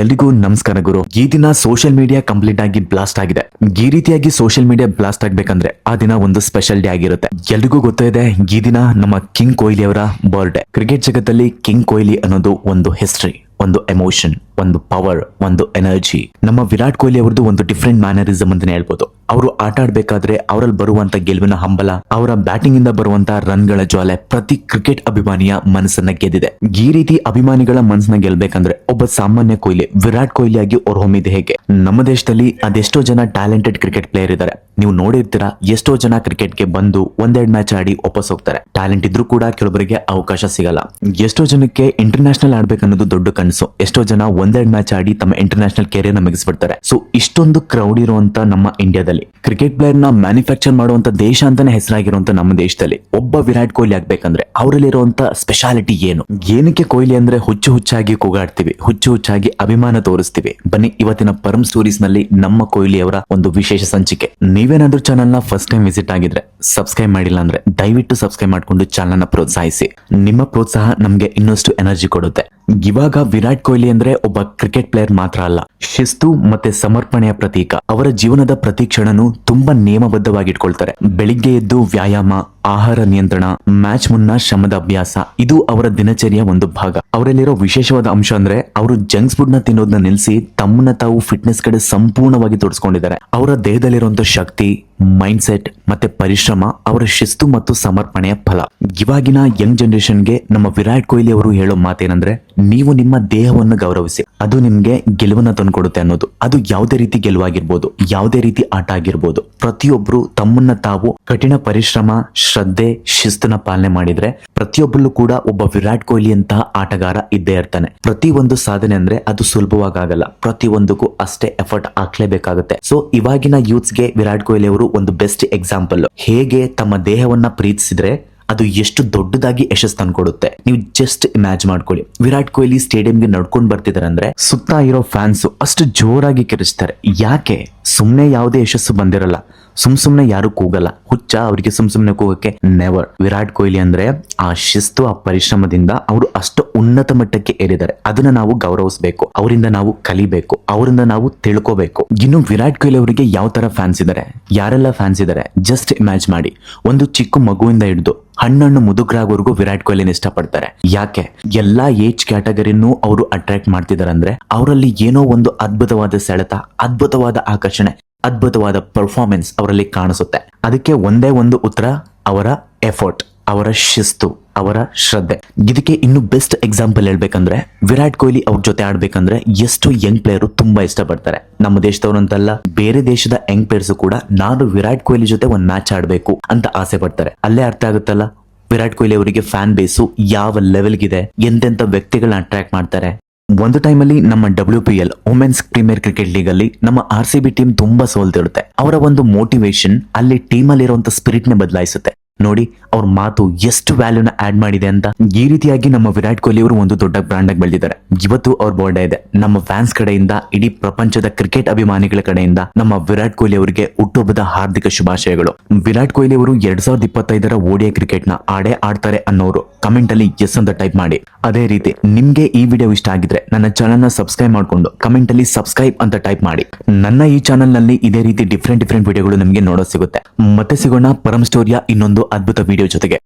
ಎಲ್ರಿಗೂ ನಮಸ್ಕಾರ ಗುರು. ಈ ದಿನ ಸೋಷಿಯಲ್ ಮೀಡಿಯಾ ಕಂಪ್ಲೀಟ್ ಆಗಿ ಬ್ಲಾಸ್ಟ್ ಆಗಿದೆ. ಈ ರೀತಿಯಾಗಿ ಸೋಷಿಯಲ್ ಮೀಡಿಯಾ ಬ್ಲಾಸ್ಟ್ ಆಗ್ಬೇಕಂದ್ರೆ ಆ ದಿನ ಒಂದು ಸ್ಪೆಷಲ್ ಡೇ ಆಗಿರುತ್ತೆ. ಎಲ್ರಿಗೂ ಗೊತ್ತಿದೆ ಈ ದಿನ ನಮ್ಮ ಕಿಂಗ್ ಕೊಹ್ಲಿ ಅವರ ಬರ್ಡೇ ಕ್ರಿಕೆಟ್ ಜಗತ್ತಲ್ಲಿ ಕಿಂಗ್ ಕೊಹ್ಲಿ ಅನ್ನೋದು ಒಂದು ಹಿಸ್ಟ್ರಿ ಒಂದು ಎಮೋಷನ್ ಒಂದು ಪವರ್ ಒಂದು ಎನರ್ಜಿ ನಮ್ಮ ವಿರಾಟ್ ಕೊಹ್ಲಿ ಅವರದ್ದು ಒಂದು ಡಿಫ್ರೆಂಟ್ ಮ್ಯಾನರಿಸಮ್ ಅಂತಾನೆ ಹೇಳ್ಬೋದು. ಅವರು ಆಟ ಆಡ್ಬೇಕಾದ್ರೆ ಅವರಲ್ಲಿ ಬರುವಂತ ಗೆಲುವಿನ ಹಂಬಲ, ಅವರ ಬ್ಯಾಟಿಂಗ್ ಇಂದ ಬರುವಂತ ರನ್ಗಳ ಜ್ವಾಲೆ ಪ್ರತಿ ಕ್ರಿಕೆಟ್ ಅಭಿಮಾನಿಯ ಮನಸ್ಸನ್ನ ಗೆದ್ದಿದೆ. ಈ ರೀತಿ ಅಭಿಮಾನಿಗಳ ಮನಸ್ಸನ್ನ ಗೆಲ್ಬೇಕಂದ್ರೆ ಒಬ್ಬ ಸಾಮಾನ್ಯ ಕೊಹ್ಲಿ, ವಿರಾಟ್ ಕೊಹ್ಲಿ ಆಗಿ ಹೊರಹೊಮ್ಮಿದೆ ಹೇಗೆ? ನಮ್ಮ ದೇಶದಲ್ಲಿ ಅದೆಷ್ಟೋ ಜನ ಟ್ಯಾಲೆಂಟೆಡ್ ಕ್ರಿಕೆಟ್ ಪ್ಲೇಯರ್ ಇದ್ದಾರೆ. ನೀವು ನೋಡಿರ್ತೀರಾ, ಎಷ್ಟೋ ಜನ ಕ್ರಿಕೆಟ್ಗೆ ಬಂದು ಒಂದೆರಡು ಮ್ಯಾಚ್ ಆಡಿ ವಾಪಸ್ ಹೋಗ್ತಾರೆ. ಟ್ಯಾಲೆಂಟ್ ಇದ್ರೂ ಕೂಡ ಕೆಲವರಿಗೆ ಅವಕಾಶ ಸಿಗಲ್ಲ. ಎಷ್ಟೋ ಜನಕ್ಕೆ ಇಂಟರ್ನ್ಯಾಷನಲ್ ಆಡ್ಬೇಕನ್ನೋದು ದೊಡ್ಡ ಕನಸು, ಎಷ್ಟೋ ಜನ ಒಂದೆರಡು ಮ್ಯಾಚ್ ಆಡಿ ತಮ್ಮ ಇಂಟರ್ನ್ಯಾಷನಲ್ ಕೆರಿಯರ್ ಮುಗಿಸ್ಬಿಡ್ತಾರೆ. ಸೊ ಇಷ್ಟೊಂದು ಕ್ರೌಡ್ ಇರುವಂತ ನಮ್ಮ ಇಂಡಿಯಾದಲ್ಲಿ ಕ್ರಿಕೆಟ್ ಪ್ಲೇಯರ್ನ ಮ್ಯಾನುಫ್ಯಾಕ್ಚರ್ ಮಾಡುವಂತ ದೇಶ ಅಂತಾನೆ ಹೆಸರಾಗಿರುವಂತ ನಮ್ಮ ದೇಶದಲ್ಲಿ. ಒಬ್ಬ ವಿರಾಟ್ ಕೊಹ್ಲಿ ಆಗ್ಬೇಕಂದ್ರೆ ಅವರಲ್ಲಿರುವಂತ ಸ್ಪೆಷಾಲಿಟಿ ಏನು? ಏನಕ್ಕೆ ಕೊಹ್ಲಿ ಅಂದ್ರೆ ಹುಚ್ಚು ಹುಚ್ಚಾಗಿ ಕೂಗಾಡ್ತೀವಿ, ಹುಚ್ಚು ಹುಚ್ಚಾಗಿ ಅಭಿಮಾನ ತೋರಿಸ್ತೀವಿ. ಬನ್ನಿ, ಇವತ್ತಿನ ಪರಂ ಸ್ಟೋರೀಸ್ನಲ್ಲಿ ನಮ್ಮ ಕೊಹ್ಲಿ ಅವರ ಒಂದು ವಿಶೇಷ ಸಂಚಿಕೆ. ನೀವೇನಾದ್ರೂ ಚಾನಲ್ನ ಫಸ್ಟ್ ಟೈಮ್ ವಿಸಿಟ್ ಆಗಿದ್ರೆ ಸಬ್ಸ್ಕ್ರೈಬ್ ಮಾಡಿಲ್ಲ ಅಂದ್ರೆ ದಯವಿಟ್ಟು ಸಬ್ಸ್ಕ್ರೈಬ್ ಮಾಡ್ಕೊಂಡು ಚಾನಲ್ನ ಪ್ರೋತ್ಸಾಹಿಸಿ. ನಿಮ್ಮ ಪ್ರೋತ್ಸಾಹ ನಮ್ಗೆ ಇನ್ನಷ್ಟು ಎನರ್ಜಿ ಕೊಡುತ್ತೆ. ಇವಾಗ ವಿರಾಟ್ ಕೊಹ್ಲಿ ಅಂದ್ರೆ ಕ್ರಿಕೆಟ್ ಪ್ಲೇಯರ್ ಮಾತ್ರ ಅಲ್ಲ, ಶಿಸ್ತು ಮತ್ತೆ ಸಮರ್ಪಣೆಯ ಪ್ರತೀಕ. ಅವರ ಜೀವನದ ಪ್ರತಿ ಕ್ಷಣನು ತುಂಬಾ ನಿಯಮಬದ್ಧವಾಗಿಟ್ಕೊಳ್ತಾರೆ. ಬೆಳಿಗ್ಗೆ ಎದ್ದು ವ್ಯಾಯಾಮ ಆಹಾರ ನಿಯಂತ್ರಣ, ಮ್ಯಾಚ್ ಮುನ್ನ ಶ್ರಮದ ಅಭ್ಯಾಸ, ಇದು ಅವರ ದಿನಚರಿಯ ಒಂದು ಭಾಗ. ಅವರಲ್ಲಿರೋ ವಿಶೇಷವಾದ ಅಂಶ ಅಂದ್ರೆ ಅವರು ಜಂಕ್ಸ್ ಫುಡ್ನ ತಿನ್ನೋದನ್ನ ನಿಲ್ಲಿಸಿ ತಮ್ಮನ್ನ ತಾವು ಫಿಟ್ನೆಸ್ ಕಡೆ ಸಂಪೂರ್ಣವಾಗಿ ತೊಡಸ್ಕೊಂಡಿದ್ದಾರೆ. ಅವರ ದೇಹದಲ್ಲಿರುವಂತಹ ಶಕ್ತಿ ಮೈಂಡ್ ಸೆಟ್ ಮತ್ತೆ ಪರಿಶ್ರಮ ಅವರ ಶಿಸ್ತು ಮತ್ತು ಸಮರ್ಪಣೆಯ ಫಲ. ಇವಾಗಿನ ಯಂಗ್ ಜನರೇಷನ್ಗೆ ನಮ್ಮ ವಿರಾಟ್ ಕೊಹ್ಲಿ ಅವರು ಹೇಳೋ ಮಾತೇನಂದ್ರೆ, ನೀವು ನಿಮ್ಮ ದೇಹವನ್ನು ಗೌರವಿಸಿ. ಅದು ನಿಮ್ಗೆ ಗೆಲುವನ್ನ ತಂದ್ಕೊಡುತ್ತೆ ಅನ್ನೋದು. ಅದು ಯಾವುದೇ ರೀತಿ ಗೆಲುವಾಗಿರ್ಬೋದು, ಯಾವುದೇ ರೀತಿ ಆಟ ಆಗಿರ್ಬೋದು. ಪ್ರತಿಯೊಬ್ರು ತಮ್ಮನ್ನ ತಾವು ಕಠಿಣ ಪರಿಶ್ರಮ ಶ್ರದ್ಧೆ ಶಿಸ್ತನ ಪಾಲನೆ ಮಾಡಿದ್ರೆ ಪ್ರತಿಯೊಬ್ಬರಲ್ಲೂ ಕೂಡ ಒಬ್ಬ ವಿರಾಟ್ ಕೊಹ್ಲಿ ಅಂತಹ ಆಟಗಾರ ಇದ್ದೇ ಇರ್ತಾನೆ. ಪ್ರತಿ ಒಂದು ಸಾಧನೆ ಅಂದ್ರೆ ಅದು ಸುಲಭವಾಗಿ ಆಗಲ್ಲ ಪ್ರತಿ ಒಂದಕ್ಕೂ ಅಷ್ಟೇ ಎಫರ್ಟ್ ಹಾಕ್ಲೇಬೇಕಾಗುತ್ತೆ. ಸೊ ಇವಾಗಿನ ಯೂತ್ಸ್ಗೆ ವಿರಾಟ್ ಕೊಹ್ಲಿ ಅವರು ಒಂದು ಬೆಸ್ಟ್ ಎಕ್ಸಾಂಪಲ್ ಹೇಗೆ ತಮ್ಮ ದೇಹವನ್ನ ಪ್ರೀತಿಸಿದ್ರೆ ಅದು ಎಷ್ಟು ದೊಡ್ಡದಾಗಿ ಯಶಸ್ಸು ತಂದ್ಕೊಡುತ್ತೆ ನೀವು ಜಸ್ಟ್ ಇಮ್ಯಾಜ್ ಮಾಡ್ಕೊಳ್ಳಿ. ವಿರಾಟ್ ಕೊಹ್ಲಿ ಸ್ಟೇಡಿಯಂಗೆ ನಡ್ಕೊಂಡು ಬರ್ತಿದಾರೆ ಅಂದ್ರೆ ಸುತ್ತ ಇರೋ ಫ್ಯಾನ್ಸ್ ಅಷ್ಟು ಜೋರಾಗಿ ಕಿರಿಸ್ತಾರೆ ಯಾಕೆ? ಸುಮ್ನೆ ಯಾವುದೇ ಯಶಸ್ಸು ಬಂದಿರಲ್ಲ. ಸುಮ್ ಸುಮ್ನೆ ಯಾರು ಕೂಗಲ್ಲ. ಹುಚ್ಚ ಅವರಿಗೆ ಸುಮ್ ಸುಮ್ನೆ ಕೂಗಕ್ಕೆ ನೆವರ್ ವಿರಾಟ್ ಕೊಹ್ಲಿ ಅಂದ್ರೆ ಆ ಶಿಸ್ತು, ಆ ಪರಿಶ್ರಮದಿಂದ ಅವರು ಅಷ್ಟು ಉನ್ನತ ಮಟ್ಟಕ್ಕೆ ಏರಿದ್ದಾರೆ. ಅದನ್ನ ನಾವು ಗೌರವಿಸಬೇಕು. ಅವರಿಂದ ನಾವು ಕಲಿಬೇಕು. ಅವರಿಂದ ನಾವು ತಿಳ್ಕೋಬೇಕು. ಇನ್ನು ವಿರಾಟ್ ಕೊಹ್ಲಿ ಅವರಿಗೆ ಯಾವ ತರ ಫ್ಯಾನ್ಸ್ ಇದ್ದಾರೆ ಯಾರೆಲ್ಲ ಫ್ಯಾನ್ಸ್ ಇದ್ದಾರೆ ಜಸ್ಟ್ ಇಮ್ಯಾಜ್ ಮಾಡಿ. ಒಂದು ಚಿಕ್ಕ ಮಗುವಿಂದ ಹಿಡಿದು ಹಣ್ಣಣ್ಣು ಮುದುಗ್ರಾಗವರೆಗೂ ವಿರಾಟ್ ಕೊಹ್ಲಿನ ಇಷ್ಟಪಡ್ತಾರೆ. ಯಾಕೆ? ಎಲ್ಲಾ ಏಜ್ ಕ್ಯಾಟಗರಿನೂ ಅವರು ಅಟ್ರಾಕ್ಟ್ ಮಾಡ್ತಿದ್ದಾರೆ ಅಂದ್ರೆ, ಅವರಲ್ಲಿ ಏನೋ ಒಂದು ಅದ್ಭುತವಾದ ಸೆಳೆತ, ಅದ್ಭುತವಾದ ಆಕರ್ಷಣೆ. ಅದ್ಭುತವಾದ ಪರ್ಫಾರ್ಮೆನ್ಸ್ ಅವರಲ್ಲಿ ಕಾಣಿಸುತ್ತೆ. ಅದಕ್ಕೆ ಒಂದೇ ಒಂದು ಉತ್ತರ, ಅವರ ಎಫರ್ಟ್ ಅವರ ಶಿಸ್ತು, ಅವರ ಶ್ರದ್ಧೆ. ಇದಕ್ಕೆ ಇನ್ನು ಬೆಸ್ಟ್ ಎಕ್ಸಾಂಪಲ್ ಹೇಳ್ಬೇಕಂದ್ರೆ, ವಿರಾಟ್ ಕೊಹ್ಲಿ ಅವ್ರ ಜೊತೆ ಆಡ್ಬೇಕಂದ್ರೆ ಎಷ್ಟು ಯಂಗ್ ಪ್ಲೇಯರು ತುಂಬಾ ಇಷ್ಟಪಡ್ತಾರೆ. ನಮ್ಮ ದೇಶದವ್ರು ಅಂತಲ್ಲ ಬೇರೆ ದೇಶದ ಯಂಗ್ ಪ್ಲೇಯರ್ಸ್ ಕೂಡ ನಾನು ವಿರಾಟ್ ಕೊಹ್ಲಿ ಜೊತೆ ಒಂದ್ ಮ್ಯಾಚ್ ಆಡ್ಬೇಕು ಅಂತ ಆಸೆ ಪಡ್ತಾರೆ. ಅಲ್ಲೇ ಅರ್ಥ ಆಗುತ್ತಲ್ಲ, ವಿರಾಟ್ ಕೊಹ್ಲಿ ಅವರಿಗೆ ಫ್ಯಾನ್ ಬೇಸು ಯಾವ ಲೆವೆಲ್ಗಿದೆ ಎಂತೆಂತ ವ್ಯಕ್ತಿಗಳನ್ನ ಅಟ್ರಾಕ್ಟ್ ಮಾಡ್ತಾರೆ ಒಂದು ಟೈಮಲ್ಲಿ ನಮ್ಮ W P L women's premier cricket league ಅಲ್ಲಿ ನಮ್ಮ ಆರ್ ಸಿ ಬಿ ಟೀಮ್ ತುಂಬಾ ಸೋಲ್ತಿರುತ್ತೆ ಅವರ ಒಂದು ಮೋಟಿವೇಶನ್ ಅಲ್ಲಿ ಟೀಮ್ ಅಲ್ಲಿ ಇರುವಂತ ಸ್ಪಿರಿಟ್ನ ಬದಲಾಯಿಸುತ್ತೆ. ನೋಡಿ, ಅವ್ರ ಮಾತು ಎಷ್ಟು ವ್ಯಾಲ್ಯೂನ ಆಡ್ ಮಾಡಿದೆ ಅಂತ ಈ ರೀತಿಯಾಗಿ ನಮ್ಮ ವಿರಾಟ್ ಕೊಹ್ಲಿ ಅವರು ಒಂದು ದೊಡ್ಡ ಬ್ರಾಂಡ್ ಆಗಿ ಬೆಳೆದಿದ್ದಾರೆ. ಇವತ್ತು ಅವ್ರ ಬರ್ಡೇ ಇದೆ. ನಮ್ಮ ಫ್ಯಾನ್ಸ್ ಕಡೆಯಿಂದ, ಇಡೀ ಪ್ರಪಂಚದ ಕ್ರಿಕೆಟ್ ಅಭಿಮಾನಿಗಳ ಕಡೆಯಿಂದ ನಮ್ಮ ವಿರಾಟ್ ಕೊಹ್ಲಿ ಅವರಿಗೆ ಹುಟ್ಟುಹಬ್ಬದ ಹಾರ್ದಿಕ ಶುಭಾಶಯಗಳು. ವಿರಾಟ್ ಕೊಹ್ಲಿ ಅವರು ಎರಡ್ ಸಾವಿರದ ಇಪ್ಪತ್ತೈದರ ಓಡಿಯ ಕ್ರಿಕೆಟ್ನ ಆಡೇ ಆಡ್ತಾರೆ ಅನ್ನೋರು ಕಮೆಂಟ್ ಅಲ್ಲಿ ಎಸ್ ಅಂತ ಟೈಪ್ ಮಾಡಿ. ಅದೇ ರೀತಿ ನಿಮ್ಗೆ ಈ ವಿಡಿಯೋ ಇಷ್ಟ ಆಗಿದ್ರೆ ನನ್ನ ಚಾನಲ್ನ ಸಬ್ಸ್ಕ್ರೈಬ್ ಮಾಡ್ಕೊಂಡು ಕಮೆಂಟ್ ಅಲ್ಲಿ ಸಬ್ಸ್ಕ್ರೈಬ್ ಅಂತ ಟೈಪ್ ಮಾಡಿ. ನನ್ನ ಈ ಚಾನಲ್ನಲ್ಲಿ ಇದೇ ರೀತಿ ಡಿಫ್ರೆಂಟ್ ಡಿಫ್ರೆಂಟ್ ವಿಡಿಯೋಗಳು ನಿಮಗೆ ನೋಡೋ ಸಿಗುತ್ತೆ. ಮತ್ತೆ ಸಿಗೋಣ ಪರಂ ಸ್ಟೋರಿಯ ಇನ್ನೊಂದು ಅದ್ಭುತ ವಿಡಿಯೋ ಜೊತೆಗೆ.